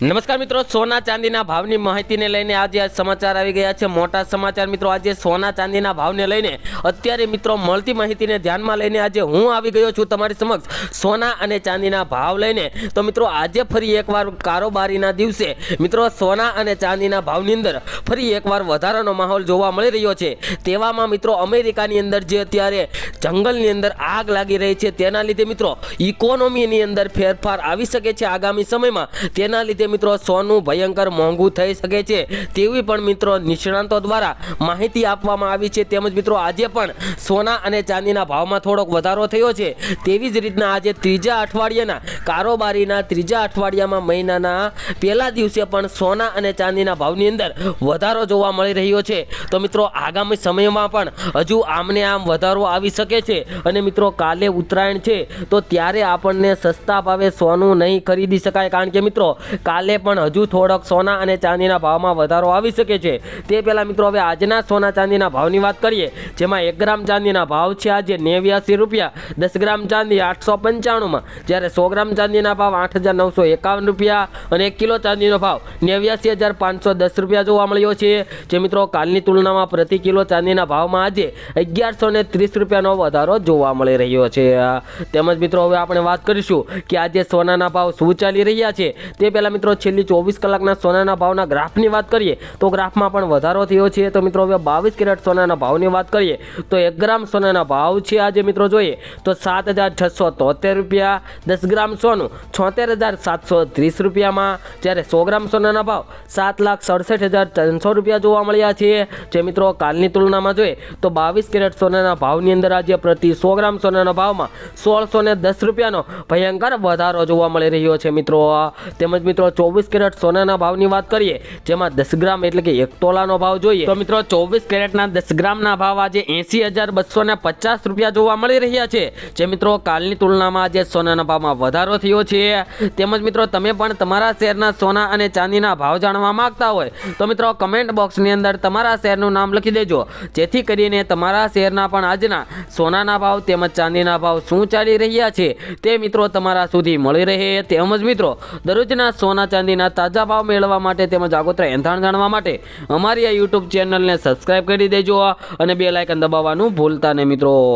નમસ્કાર મિત્રો, સોના ચાંદીના ભાવની માહિતીને લઈને આજે આ સમાચાર આવી ગયા છે. મોટા સમાચાર મિત્રો, આજે સોના ચાંદીના ભાવને લઈને અત્યારે મિત્રો મળતી માહિતીને ધ્યાનમાં લઈને આજે હું આવી ગયો છું તમારી સમક્ષ. સોના અને ચાંદીના ભાવ લઈને તો મિત્રો, આજે ફરી એકવાર કારોબારીના દિવસે મિત્રો, સોના અને ચાંદીના ભાવની અંદર ફરી એકવાર વધારાનો માહોલ જોવા મળી રહ્યો છે. તેવામાં મિત્રો, અમેરિકાની અંદર જે અત્યારે જંગલની અંદર આગ લાગી રહી છે તેના લીધે મિત્રો ઇકોનોમીની અંદર ફેરફાર આવી શકે છે આગામી સમયમાં. તેના લીધે મિત્રો સોનું ભયંકર મોંઘું થઈ શકે છે. તેવી પણ મિત્રો નિષ્ણાંતો દ્વારા માહિતી આપવામાં આવી છે. તેમજ મિત્રો આજે પણ સોના અને ચાંદીના ભાવમાં થોડોક વધારો થયો છે. તેવી જ રીતના આજે ત્રીજા અઠવાડિયાના કારોબારીના ત્રીજા અઠવાડિયામાં મહિનાના પહેલા દિવસે પણ સોના અને ચાંદીના ભાવની અંદર વધારો જોવા મળી રહ્યો છે. તો મિત્રો આગામી સમયમાં પણ હજુ આમને આમ વધારો આવી શકે છે. અને મિત્રો, કાલે ઉત્તરાયણ છે, તો ત્યારે આપણને સસ્તા ભાવે સોનું નહીં ખરીદી શકાય. કારણ કે મિત્રો, કાલે પણ હજુ થોડોક સોના અને ચાંદીના ભાવમાં વધારો આવી શકે છે. તે પહેલાં મિત્રો, હવે આજના સોના ચાંદીના ભાવની વાત કરીએ, જેમાં એક ગ્રામ ચાંદીના ભાવ છે આજે નેવ્યાસી રૂપિયા, દસ ગ્રામ ચાંદી આઠસો પંચાણુંમાં, જ્યારે સો ગ્રામ ચાંદીના ભાવ આઠ હજાર નવસો એકાવન રૂપિયા અને એક કિલો ચાંદીનો ભાવ નેવ્યાસી હજાર પાંચસો દસ રૂપિયા જોવા મળ્યો છે. જે મિત્રો, કાલની તુલનામાં પ્રતિ કિલો ચાંદીના ભાવમાં આજે અગિયારસો ત્રીસ રૂપિયાનો વધારો જોવા મળી રહ્યો છે. તેમજ મિત્રો, હવે આપણે વાત કરીશું કે આજે સોનાના ભાવ શું ચાલી રહ્યા છે. તે પહેલાં મિત્રો, છેલ્લી ચોવીસ કલાકના સોનાના ભાવના ગ્રાફની વાત કરીએ, તો ગ્રાફમાં પણ વધારો થયો છે. તો મિત્રો, હવે બાવીસ કેરેટ સોનાના ભાવની વાત કરીએ, તો એક ગ્રામ સોનાના ભાવ છે આજે મિત્રો જોઈએ, તો સાત હજાર છસો તોતેર રૂપિયા, દસ ગ્રામ સોનું છોતેર હજાર સાતસો ત્રીસ રૂપિયામાં, જ્યારે સો ગ્રામ સોનાના ભાવ સાત લાખ સડસઠ હજાર ત્રણસો રૂપિયા જોવા મળ્યા છે. જે મિત્રો, કાલની તુલનામાં જોઈએ, તો બાવીસ કેરેટ સોનાના ભાવની અંદર આજે પ્રતિ સો ગ્રામ સોનાના ભાવમાં સોળસો ને દસ રૂપિયાનો ભયંકર વધારો જોવા મળી રહ્યો છે મિત્રો. તેમજ મિત્રો, ચોવીસ કેરેટ સોનાના ભાવની વાત કરીએ, જેમાં દસ ગ્રામ એટલે કે એક તોલાનો ભાવ જોઈએ. તો મિત્રો, ચોવીસ કેરેટના દસ ગ્રામના ભાવ આજે એંસી હજાર બસો ને પચાસ રૂપિયા જોવા મળી રહ્યા છે. જે મિત્રો, કાલની તુલનામાં આજે સોનાના ભાવમાં વધારો થયો છે. તેમજ મિત્રો, તમે પણ તમારા શહેરના સોના અને ચાંદીના ભાવ જાણવા માંગતા હોય, તો મિત્રો, કમેન્ટ બોક્સની અંદર તમારા શહેરનું નામ લખી દેજો. જેથી કરીને તમારા શહેરના પણ આજના સોનાના ભાવ તેમજ ચાંદીના ભાવ શું ચાલી રહ્યા છે તે મિત્રો તમારા સુધી મળી રહે તેમજ મિત્રો, દરરોજના સોના ચાંદીના તાજા ભાવ મેળવવા માટે તેમજ આગોતરા એંધાણ જાણવા માટે અમારી આ યુટ્યુબ ચેનલને સબસ્ક્રાઈબ કરી દેજો અને બે લાઇકન દબાવવાનું ભૂલતા નહીં મિત્રો.